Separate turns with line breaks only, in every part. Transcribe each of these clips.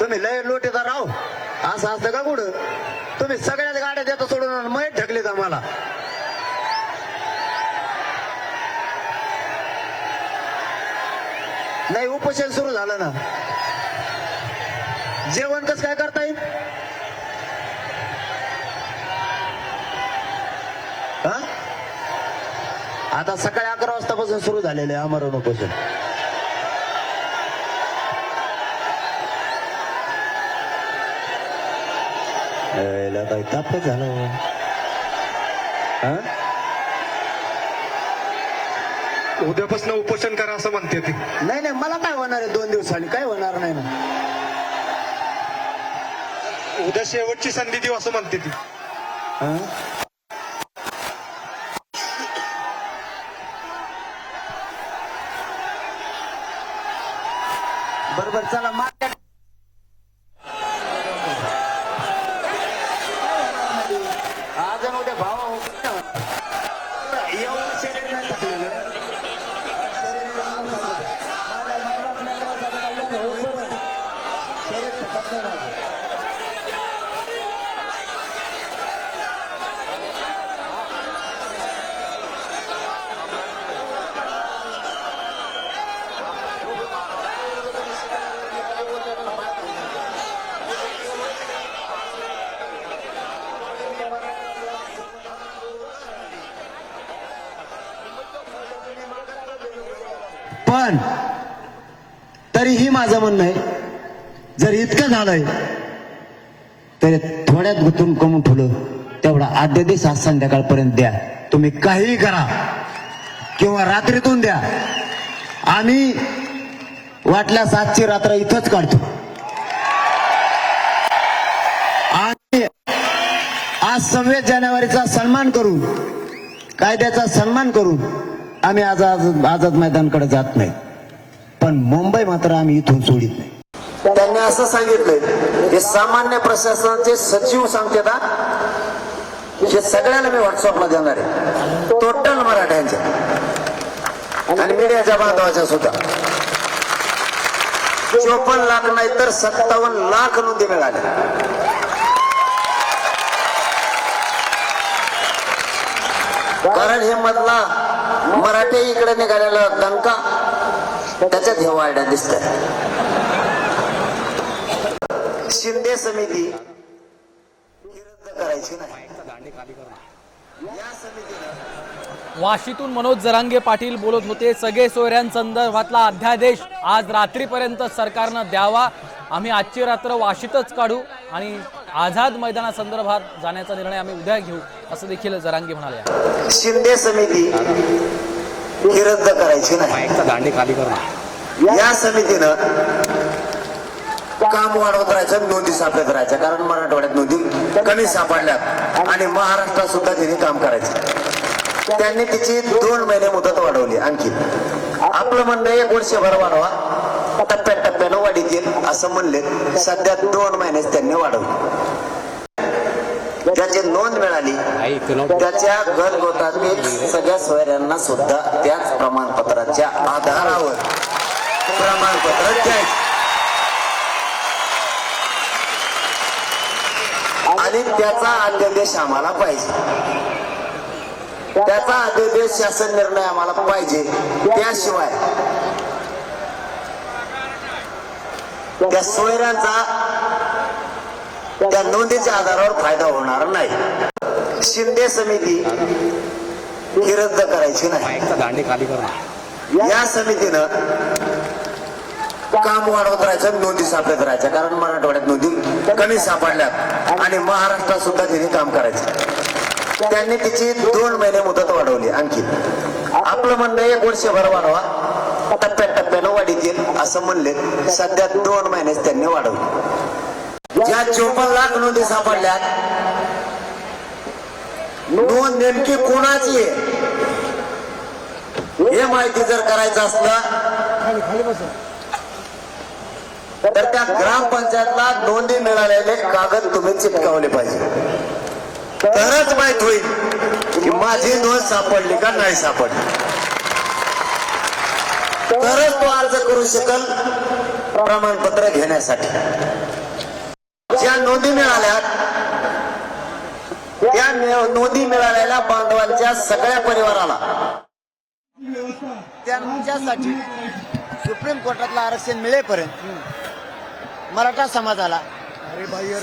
तुम्ही लय लोटेचा राव. असं असतं का कुठं? तुम्ही सगळ्याच गाड्या देता सोडून मयत ढकलीत आम्हाला. नाही उपोषण सुरू झालं ना. जेवण कसं काय करता येईल? हा? आता सकाळी अकरा वाजतापासून सुरू झालेलं आहे आमरण उपोषण. यायला काही तापच झाला हो. हा?
उद्यापासून उपोषण करा असं म्हणते ती
नाही नाही मला काय होणार आहे दोन दिवसांनी काय होणार नाही ना
उद्या शेवटची संधी देऊ असं म्हणते ती
हा? बरोबर चला मार्केट आज आणि उद्या भाव एवढं शरीर नाही टाकलेलं. शरीर टाकत नाही माझं. पण तरीही माझं म्हणणं आहे जर इतकं झालंय तर थोड्यात गुतून कमून ठेवलं तेवढा आद्य दिवस आज संध्याकाळपर्यंत द्या. तुम्ही काहीही करा किंवा रात्रीतून द्या. आम्ही वाटल्यास आजची रात्र इथंच काढतो. आणि आज सव्वीस जानेवारीचा सन्मान करून कायद्याचा सन्मान करून आम्ही आज आज आझाद मैदानकडे जात नाही. पण मुंबई मात्र आम्ही इथून सोडित नाही. त्यांनी असं सांगितलंय हे सामान्य प्रशासनाचे सचिव सांगते ना हे सगळ्यांना मी व्हॉट्सअपला देणार आहे. टोटल मराठ्यांच्या आणि मीडियाच्या बांधवाच्या सुद्धा. चोपन्न लाख नाही तर सत्तावन्न लाख नोंदी मिळाल्या. कारण हे मधला मराठी इकडे निघालेला दंका त्याच्यात हे वाढल्या दिसत शिंदे समिती रद्द करायची नाही. या समितीनं
वाशीतून मनोज जरांगे पाटील बोलत होते सगळे सोयऱ्यांसंदर्भातला अध्यादेश आज रात्रीपर्यंत सरकारनं द्यावा. आम्ही आजची रात्र वाशीतच काढू आणि आझाद मैदानासंदर्भात जाण्याचा निर्णय आम्ही उद्या घेऊ असं देखील जरांगे म्हणाले
शिंदे समिती रद्द करायची नाही. या समितीनं काम वाढवत राहायचं नोंदी सापडत राहायच्या. कारण मराठवाड्यात नोंदी कमी सापडल्यात. आणि महाराष्ट्रात सुद्धा तिने काम करायचं. त्यांनी तिची दोन महिने मुदत वाढवली आणखी. आपलं म्हणणं एक वर्षभर वाढवा टप्प्याटप्प्यानं वाढीत येईल असं म्हणले. सध्या दोन महिनेच त्यांनी वाढवली. त्याची नोंद मिळाली त्याच्या गटगोटातील सगळ्या सोयऱ्यांना सुद्धा त्याच प्रमाणपत्राच्या आधारावर प्रमाणपत्र द्यायचं. आणि त्याचा अध्यादेश आम्हाला पाहिजे. त्याचा अध्यादेश शासन निर्णय आम्हाला पाहिजे त्याशिवाय त्या सोयऱ्यांचा त्या नोंदीच्या आधारावर फायदा होणार नाही. शिंदे समिती ही रद्द करायची नाही. या समितीनं काम वाढवत राहायचं नोंदी सापडत राहायच्या. कारण मराठवाड्यात नोंदी कमी सापडल्यात. आणि महाराष्ट्रात सुद्धा तिने काम करायचं. त्यांनी तिची दोन महिने मुदत वाढवली आणखी. आपलं म्हणणं एक वर्षभर वाढवा. टप्प्याटप्प्यानं वाढीत येईल असं म्हणले. सध्या दोन महिनेच त्यांनी वाढवली. ज्या चोपन्न लाख नोंदी सापडल्यात नोंद नेमकी कोणाची आहे? हे माहिती जर करायचं असलं तर त्या ग्रामपंचायतला नोंदी मिळालेले कागद तुम्ही चिटकावले पाहिजे. तरच माहीत होईल की माझी नोंद सापडली का नाही सापडली. तरच तो अर्ज करू शकल प्रमाणपत्र घेण्यासाठी. ज्या नोंदी मिळाल्या त्या नोंदी मिळालेल्या बांधवांच्या सगळ्या परिवाराला.
त्यांच्यासाठी सुप्रीम कोर्टातलं आरक्षण मिळेपर्यंत मराठा समाजाला.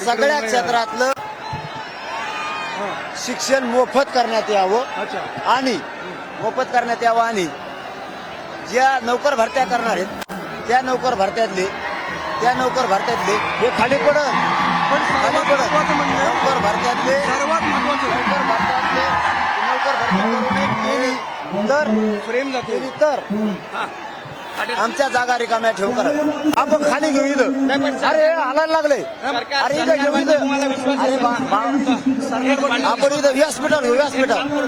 सगळ्या क्षेत्रातलं शिक्षण मोफत करण्यात यावं आणि मोफत करण्यात यावं आणि ज्या नोकर भरत्या करणार आहेत त्या नोकर भरत्यातले त्या नोकर भरत्यातले हे खाली पडत खाली पडत नोकर भरत्यातले नोकर भरत्यातले नोकर भरती करू नये केली तर फ्रेम केली तर. आमच्या जागा रिकाम्या ठेवू करा. आपण खाली घेऊ इथं. अरे हालायला लागले. अरे इथं घेऊ इथं. अरे आपण इथं व्यासपीठावर घेऊ व्यासपीठावर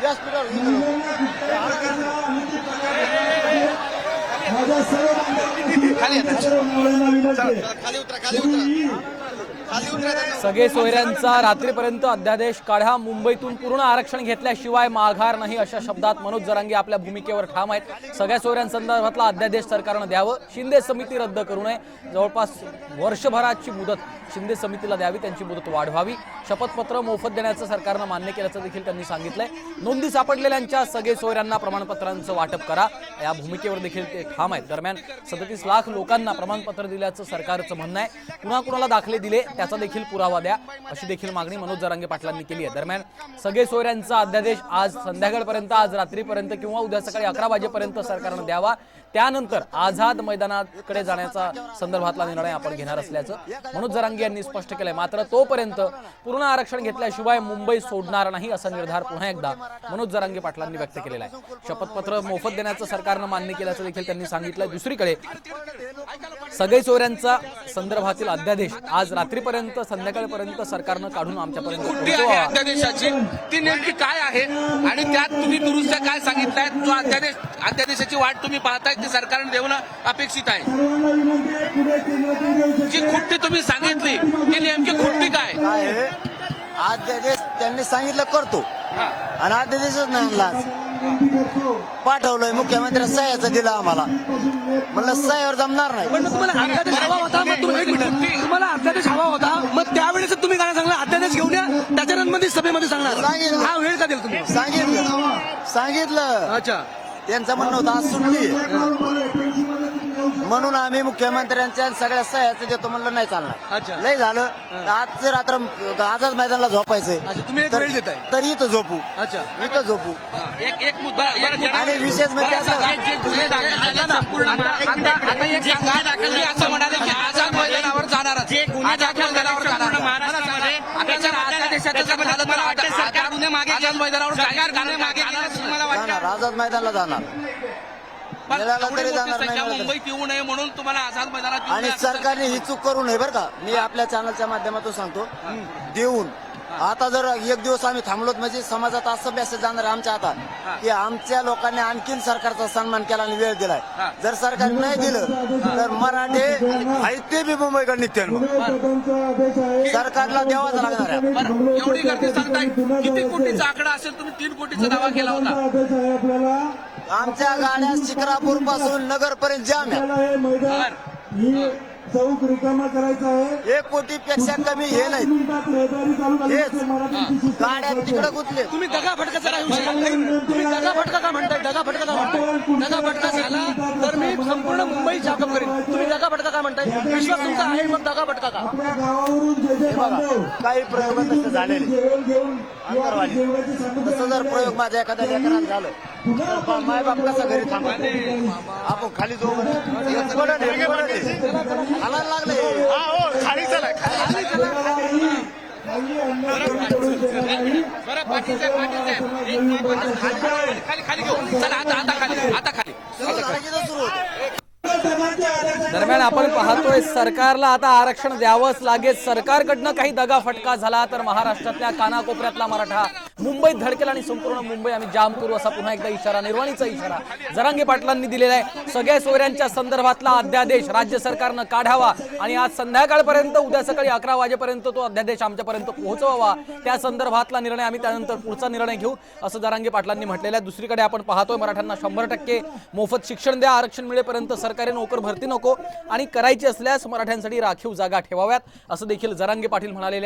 व्यासपीठावर घेऊ.
सगळे सोयऱ्यांचा रात्रीपर्यंत अध्यादेश. काढा. मुंबईतून पूर्ण आरक्षण घेतल्याशिवाय माघार नाही अशा शब्दात मनोज जरांगे आपल्या भूमिकेवर ठाम आहेत. सगळ्या सोयऱ्यांसंदर्भातला अध्यादेश सरकारनं द्यावं. शिंदे समिती रद्द करू नये. जवळपास वर्षभराची मुदत शिंदे समितीला द्यावी. त्यांची मुदत वाढवावी. शपथपत्र मोफत देण्याचं सरकारनं मान्य केल्याचं देखील त्यांनी सांगितलंय. नोंदी सापडलेल्यांच्या सगळे सोयऱ्यांना प्रमाणपत्रांचं वाटप करा. या भूमिकेवर देखील ते ठाम आहेत. दरम्यान सदतीस लाख लोकांना प्रमाणपत्र दिल्याचं सरकारचं म्हणणं आहे. कुणा कुणाला दाखले दिले त्याचा देखील पुरावा द्या. अशी देखील मागणी मनोज जरांगे पाटलांनी केली आहे. दरम्यान सगळे सोयऱ्यांचा अध्यादेश आज संध्याकाळपर्यंत आज रात्रीपर्यंत किंवा उद्या सकाळी अकरा वाजेपर्यंत सरकारनं द्यावा. त्यानंतर आझाद मैदानाकडे जाण्याचा संदर्भातला निर्णय आपण घेणार असल्याचं मनोज जरांगे यांनी स्पष्ट केलंय. मात्र तोपर्यंत पूर्ण आरक्षण घेतल्याशिवाय मुंबई सोडणार नाही असा निर्धार पुन्हा एकदा मनोज जरांगे पाटलांनी व्यक्त केलेला आहे. शपथपत्र मोफत देण्याचं सरकारनं मान्य केल्याचं देखील त्यांनी सांगितलं दुसरीकडे सगळे चोऱ्यांचा संदर्भातील अध्यादेश आज रात्रीपर्यंत संध्याकाळपर्यंत सरकारनं काढून आमच्यापर्यंत
अध्यादेशाची? ती नेमकी काय आहे? आणि त्यात तुम्ही दुरुस्त्या काय सांगितल्यात? जो अध्यादेश अध्यादेशाची वाट तुम्ही पाहताय? ती सरकारने देणं अपेक्षित आहे. जी खुट्टी तुम्ही सांगितली ती नेमकी खुट्टी काय?
आद्यादेश त्यांनी सांगितलं करतो. आणि आद्यादेशच नाही. पाठवलंय मुख्यमंत्री सह्याचं दिलं आम्हाला. म्हणलं सह्यावर जमणार नाही.
पण तुम्हाला अध्यादेश हवा होता मग तुम्ही तुम्हाला अध्यादेश हवा होता मग त्यावेळेस तुम्ही काय सांगला अध्यादेश घेऊन या त्याच्यानंतर सभेमध्ये सांगणार.
सांगितलं.
हा वेळ का देईल तुम्ही?
सांगितलं. सांगितलं.
अच्छा.
त्यांचं म्हणणं होतं आज सुट्टी म्हणून आम्ही मुख्यमंत्र्यांच्या सगळ्या सह्याचं देतो म्हणलं नाही
अच्छा.
चालणार लय झालं. तर आजचं रात्र आजच मैदानाला झोपायचंय
अच्छा, तुम्ही एक
तर-
वेळ देताय.
तर इथं झोपू.
अच्छा.
इथं झोपू.
एक एक मुद्दा एक मुद्दा-
आणि विशेष म्हणजे असं
एक जे गुन्हे दाखल झाले संपूर्ण आता आता एक सांगा. तुम्ही असं म्हणाले की आझाद मैदानावर जाणार जे गुन्हे दाखल मैदानावर जाणार महाराष्ट्रामध्ये जर झालं तर आझाद मैदानावर
जाणार आझाद मैदानाला जाणार.
पण
मिळालं
एवढी
तरी
मोठी
जाणार, नाही
संख्या
मिळालं तरी.
मुंबईत येऊ नये म्हणून तुम्हाला आझाद मैदानात येऊ
आणि
नये असं-
सरकारने ही चूक करू नये बरं का. मी आपल्या चॅनलच्या माध्यमातून सांगतो. देऊन. आता जर एक दिवस आम्ही थांबलोत म्हणजे समाजात असं मेसेज जाणार आहे आमच्या हातात की आमच्या लोकांनी आणखीन सरकारचा सन्मान केला आणि वेळ दिलाय. जर सरकार नाही दिलं तर मराठे आहेत ते बी मुंबईकडे निघतील मग. सरकारला द्यावाच लागणार आहे.
बरं, एवढी गर्दी सांगताय. किती कोटीचा आकडा असेल तुम्ही तीन कोटीचा दावा केला होता.
आमच्या गाड्या शिक्रापूरपासून नगर पर्यंत जाम.
चौक रिकामा करायचा आहे.
एक कोटी पेक्षा कमी हे नाही. गाड्या तिकडे गुंतले.
तुम्ही दगा काय विषय नाही. तुम्ही दगा फटका का म्हणताय? दगा फटका का म्हणताय? दगा फटका झाला तर मी संपूर्ण मुंबई जागम करेन. तुम्ही दगा फटका का म्हणताय? विश्वास तुमचा आहे मग दगा फटका का?
आपल्या गावावरून जे जे बांधव
काही झालेले अंतरवाली. तसं जर प्रयोग माझ्या एखाद्या लेकरात झालं. तर माय बाप कसा घरी थांबा आपण खाली जाऊ आहे. हालायला लागले. खाली चला खाली चला.
बरं पाटील साहेब पाटील साहेब एक- खाली खाली खाली घेऊ. चला आता आता खाली आता खाली.
सुरू झालं की तर सुरू. होतं
दरम्यान आपण पाहतोय सरकारला आता आरक्षण द्यावंच लागेल. सरकारकडनं काही दगाफटका झाला तर महाराष्ट्रातल्या कानाकोपऱ्यातला मराठा मुंबईत धडकेल आणि संपूर्ण मुंबई आम्ही जाम करू असा पुन्हा एकदा इशारा निर्वाणीचा इशारा जरांगे पाटलांनी दिलेला आहे. सगळ्या सोयऱ्यांच्या संदर्भातला अध्यादेश राज्य सरकारनं काढावा आणि आज संध्याकाळपर्यंत उद्या सकाळी अकरा वाजेपर्यंत तो अध्यादेश आमच्यापर्यंत पोहोचवावा. त्या संदर्भातला निर्णय आम्ही त्यानंतर पुढचा निर्णय घेऊ असं जरांगे पाटलांनी म्हटलेलं आहे. दुसरीकडे आपण पाहतोय मराठ्यांना शंभर टक्के मोफत शिक्षण द्या आरक्षण मिळेपर्यंत सरकारी नोकर भरती नको आणि करायची असल्यास मराठ्यांसाठी राखीव जागा ठेवाव्यात असं देखील जरांगे पाटील म्हणालेले आहे